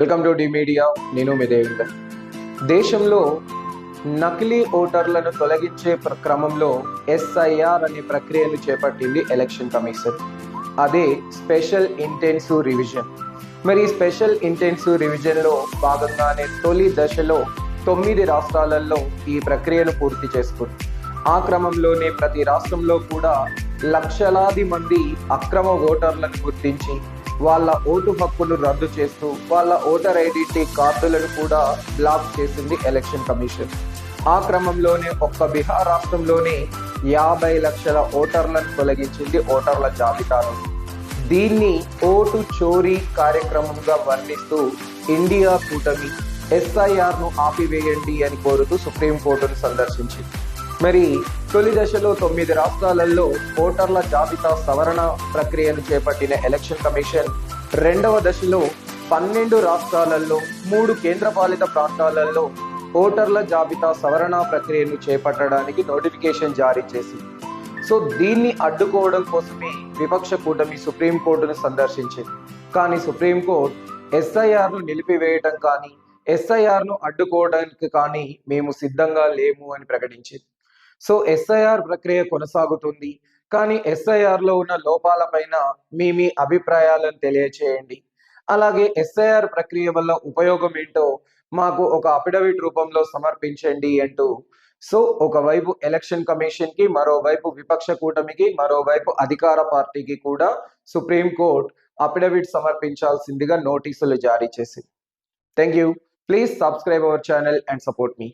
Welcome to D media నేను మీ దేవేందర్ దేశంలో నకిలీ ఓటర్లను తొలగించే ప్ర- క్రమంలో ఎస్ఐఆర్ అనే ప్రక్రియను చేపట్టింది ఎలక్షన్ కమిషన్. అదే స్పెషల్ ఇంటెన్సివ్ రివిజన్. మరి ఈ స్పెషల్ ఇంటెన్సివ్ రివిజన్లో భాగంగానే తొలి దశలో తొమ్మిది రాష్ట్రాలలో ఈ ప్రక్రియను పూర్తి చేసుకుంది. ఆ క్రమంలోనే ప్రతి రాష్ట్రంలో కూడా లక్షలాది మంది అక్రమ ఓటర్లను గుర్తించి వాళ్ళ ఓటు హక్కును రద్దు చేస్తూ వాళ్ళ ఓటర్ ఐడెంటిటీ కార్డులను కూడా బ్లాక్ చేసింది ఎలక్షన్ కమిషన్. ఆ క్రమంలోనే ఒక్క బీహార్ రాష్ట్రంలోనే యాభై లక్షల ఓటర్లను తొలగించింది ఓటర్ల జాబితాను. దీన్ని ఓటు చోరీ కార్యక్రమంగా వర్ణిస్తూ ఇండియా కూటమి ఎస్ఐఆర్ను ఆపివేయండి అని కోరుతూ సుప్రీంకోర్టును సందర్శించింది. మరి తొలి దశలో తొమ్మిది రాష్ట్రాలలో ఓటర్ల జాబితా సవరణ ప్రక్రియను చేపట్టిన ఎలక్షన్ కమిషన్ రెండవ దశలో పన్నెండు రాష్ట్రాలలో మూడు కేంద్రపాలిత ప్రాంతాలలో ఓటర్ల జాబితా సవరణ ప్రక్రియను చేపట్టడానికి నోటిఫికేషన్ జారీ చేసింది. సో దీన్ని అడ్డుకోవడం కోసమే విపక్ష కూటమి సుప్రీంకోర్టును సందర్శించింది. కానీ సుప్రీంకోర్టు ఎస్ఐఆర్ను నిలిపివేయటం కానీ ఎస్ఐఆర్ను అడ్డుకోవడానికి కానీ మేము సిద్ధంగా లేము అని ప్రకటించింది. సో ఎస్ఐఆర్ ప్రక్రియ కొనసాగుతుంది. కానీ ఎస్ఐఆర్లో ఉన్న లోపాలపైన మీ మీ అభిప్రాయాలను తెలియచేయండి. అలాగే ఎస్ఐఆర్ ప్రక్రియ వల్ల ఉపయోగం ఏంటో మాకు ఒక అఫిడవిట్ రూపంలో సమర్పించండి అంటూ సో ఒకవైపు ఎలక్షన్ కమిషన్కి మరోవైపు విపక్ష కూటమికి మరోవైపు అధికార పార్టీకి కూడా సుప్రీంకోర్టు అఫిడవిట్ సమర్పించాల్సిందిగా నోటీసులు జారీ చేసింది. Thank you please subscribe our channel and support me.